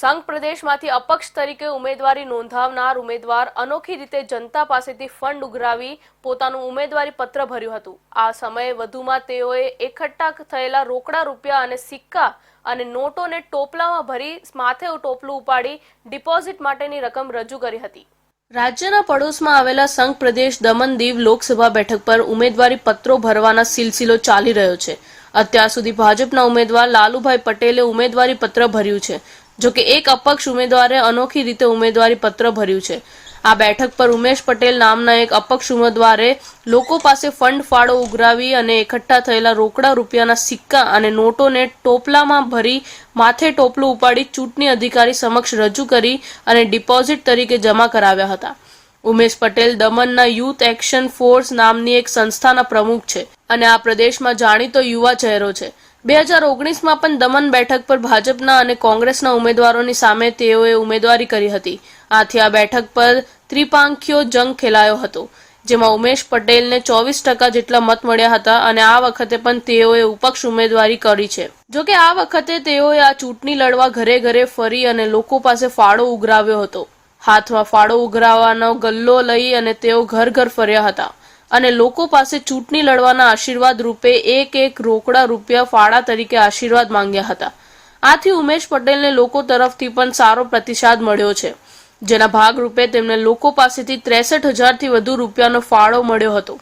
સંઘ પ્રદેશમાંથી અપક્ષ તરીકે ઉમેદવારી નોંધાવનાર ઉમેદવાર અનોખી રીતે જનતા પાસેથી ફંડ ઉઘરાવી પોતાનું ઉમેદવારી પત્ર ભર્યું હતું. આ સમયે વધુમાં તેઓએ એકઠા થયેલા રોકડા રૂપિયા અને સિક્કા અને નોટોને ટોપલામાં ભરી માથે ટોપલું ઉપાડી ડિપોઝિટ માટેની રકમ રજૂ કરી હતી. રાજ્યના પડોશમાં આવેલા સંઘ પ્રદેશ દમણ દીવ લોકસભા બેઠક પર ઉમેદવારી પત્રો ભરવાના સિલસિલો ચાલી રહ્યો છે. અત્યાર સુધી ભાજપના ઉમેદવાર લાલુભાઈ પટેલે ઉમેદવારી પત્ર ભર્યું છે. જો કે એક અપક્ષ ઉમેદવારે અનોખી રીતે ઉમેદવારી પત્ર ભર્યું છે. આ બેઠક પર ઉમેશ પટેલ નામના એક અપક્ષ ઉમેદવારે લોકો પાસે ફંડ ફાળો ઉઘરાવી અને એકઠા થયેલા રોકડા રૂપિયાના સિક્કા અને નોટોને ટોપલામાં ભરી માથે ટોપલું ઉપાડી ચૂંટણી અધિકારી સમક્ષ રજૂ કરી અને ડિપોઝિટ તરીકે જમા કરાવ્યા હતા. ઉમેશ પટેલ દમણના યુથ એક્શન ફોર્સ નામની એક સંસ્થાના પ્રમુખ છે. અને આ પ્રદેશમાં જાણીતો યુવા ચહેરો છે. બે હજાર ઓગણીસમાં પણ દમણ બેઠક પર ભાજપના અને કોંગ્રેસના ઉમેદવારોની સામે તેઓએ ઉમેદવારી કરી હતી. આથી આ બેઠક પર ત્રિપાંખીયો જંગ ખેલાયો હતો, જેમાં ઉમેશ પટેલને ચોવીસ ટકા જેટલા મત મળ્યા હતા અને આ વખતે પણ તેઓએ ઉપક્ષ ઉમેદવારી કરી છે. જોકે આ વખતે તેઓએ આ ચૂંટણી લડવા ઘરે ઘરે ફરી અને લોકો પાસે ફાળો ઉઘરાવ્યો હતો. હાથમાં ફાળો ઉઘરાવવાનો ગલ્લો લઈ અને તેઓ ઘર ઘર ફર્યા હતા. અને લોકો પાસે ચૂંટણી લડવાના આશીર્વાદ રૂપે એક એક રોકડા રૂપિયા ફાળા તરીકે આશીર્વાદ માંગ્યા હતા. આથી ઉમેશ પટેલને લોકો તરફથી પણ સારો પ્રતિસાદ મળ્યો છે. જેના ભાગરૂપે તેમને લોકો પાસેથી ત્રેસઠ હજારથી વધુ રૂપિયાનો ફાળો મળ્યો હતો.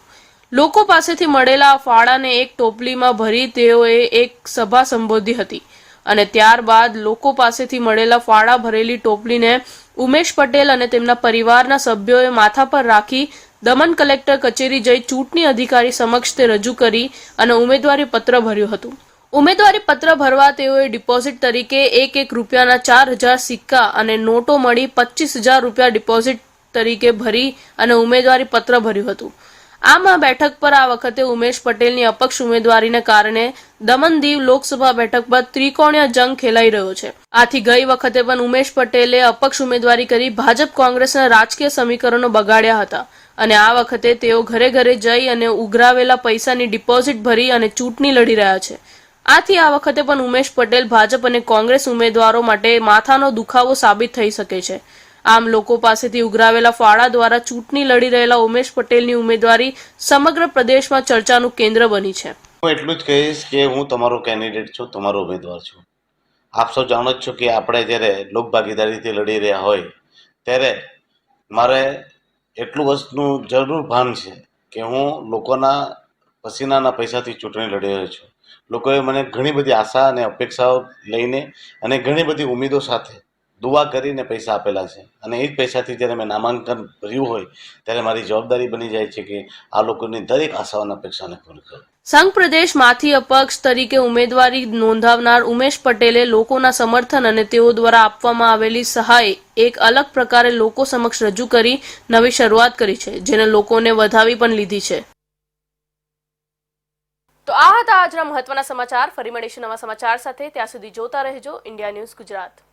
લોકો પાસેથી મળેલા આ ફાળાને એક ટોપલીમાં ભરી તેઓએ એક સભા સંબોધી હતી અને ત્યારબાદ લોકો પાસેથી મળેલા ફાળા ભરેલી ટોપલીને ઉમેશ પટેલ અને તેમના પરિવારના સભ્યોએ માથા પર રાખી દમણ કલેક્ટર કચેરી જઈ ચૂંટણી અધિકારી સમક્ષ તે રજૂ કરી અને ઉમેદવારી પત્ર ભર્યું હતું. ઉમેદવારી પત્ર ભરવા તેઓએ ડિપોઝિટ તરીકે એક એક રૂપિયાના ચાર હજાર સિક્કા અને નોટો મળી પચીસ હજાર રૂપિયા ડિપોઝિટ તરીકે ભરી અને ઉમેદવારી પત્ર ભર્યું હતું. આમ આ બેઠક પર આ વખતે ઉમેશ પટેલની અપક્ષ ઉમેદવારીને કારણે દમણ દીવ લોકસભા બેઠક પર ત્રિકોણીય જંગ ખેલાઈ રહ્યો છે. આથી ગઈ વખતે પણ ઉમેશ પટેલે અપક્ષ ઉમેદવારી કરી ભાજપ કોંગ્રેસના રાજકીય સમીકરણો બગાડ્યા હતા. અને આ વખતે તેઓ ઘરે ઘરે જઈ અને ઉઘરાવેલા પૈસાની ડિપોઝિટ ભરી અને ચૂંટણી લડી રહ્યા છે. આથી આ વખતે પણ ઉમેશ પટેલ ભાજપ અને કોંગ્રેસ ઉમેદવારો માટે માથાનો દુખાવો સાબિત થઈ શકે છે. આમ લોકો પાસેથી ઉઘરાવેલા ફાળા દ્વારા ચૂંટણી લડી રહેલા ઉમેશ પટેલની ઉમેદવારી સમગ્ર પ્રદેશમાં ચર્ચાનું કેન્દ્ર બની છે. હું એટલું જ કહીશ કે હું તમારો કેન્ડિડેટ છું, તમારો ઉમેદવાર છું. આપ સૌ જાણો જ છો કે આપણે જ્યારે લોકભાગીદારીથી લડી રહ્યા હોય, ત્યારે મારે એટલું વસ્તુનું જરૂર ભાન છે કે હું લોકોના પસીનાના પૈસાથી ચૂંટણી લડી રહ્યો છું. લોકોએ મને ઘણી બધી આશા અને અપેક્ષાઓ લઈને અને ઘણી બધી ઉમેદો સાથે દુઆ કરીને પૈસા આપેલા છે. અને એ જ પૈસાથી જ્યારે મેં નામાંકન ભર્યું હોય ત્યારે મારી જવાબદારી બની જાય છે કે આ લોકોની દરેક આશાઓ અને અપેક્ષાને પૂરી કરું. સંઘ પ્રદેશમાંથી અપક્ષ તરીકે ઉમેદવારી નોંધાવનાર ઉમેશ પટેલે લોકોના સમર્થન અને તેઓ દ્વારા આપવામાં આવેલી સહાય એક અલગ પ્રકારે લોકો સમક્ષ રજૂ કરી નવી શરૂઆત કરી છે જેને લોકોને વધાવી પણ લીધી છે. તો આ હતા આજના મહત્વના સમાચાર. ફરી મળીશું નવા સમાચાર સાથે. ત્યાં સુધી જોતા રહેજો. India news Gujarat.